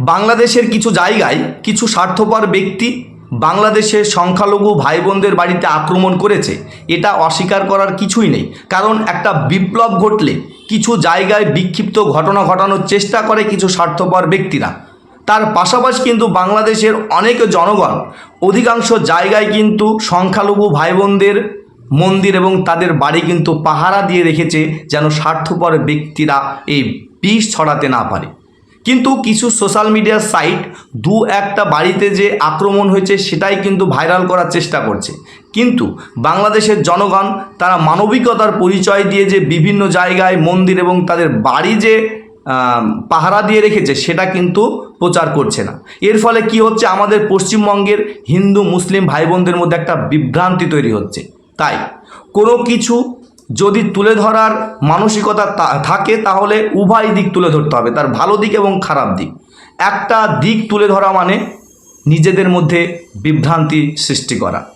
বাংলাদেশের কিছু জায়গায় কিছু স্বার্থপর ব্যক্তি বাংলাদেশের সংখ্যালঘু ভাই বোনদের বাড়িতে আক্রমণ করেছে। এটা অস্বীকার করার কিছুই নেই। কারণ একটা বিপ্লব ঘটলে কিছু জায়গায় বিক্ষিপ্ত ঘটনা ঘটানোর চেষ্টা করে কিছু স্বার্থপর ব্যক্তিরা। তার পাশাপাশি কিন্তু বাংলাদেশের অনেক জনগণ অধিকাংশ জায়গায় কিন্তু সংখ্যালঘু ভাই বোনদের মন্দির এবং তাদের বাড়ি কিন্তু পাহারা দিয়ে রেখেছে যেন স্বার্থপর ব্যক্তিরা এই বিষ ছড়াতে না পারে। কিন্তু কিছু সোশ্যাল মিডিয়ার সাইট দু একটা বাড়িতে যে আক্রমণ হয়েছে সেটাই কিন্তু ভাইরাল করার চেষ্টা করছে। কিন্তু বাংলাদেশের জনগণ তারা মানবিকতার পরিচয় দিয়ে যে বিভিন্ন জায়গায় মন্দির এবং তাদের বাড়ি যে পাহারা দিয়ে রেখেছে সেটা কিন্তু প্রচার করছে না। এর ফলে কি হচ্ছে? আমাদের পশ্চিমবঙ্গের হিন্দু, মুসলিম ভাই বোনদের মধ্যে একটা বিভ্রান্তি তৈরি হচ্ছে। তাই কোনো কিছু যদি তুলে ধরার মানসিকতা থাকে, তাহলে উভয় দিক তুলে ধরতে হবে। তার ভালো দিক এবং খারাপ দিক। একটা দিক তুলে ধরা মানে নিজেদের মধ্যে বিভ্রান্তি সৃষ্টি করা।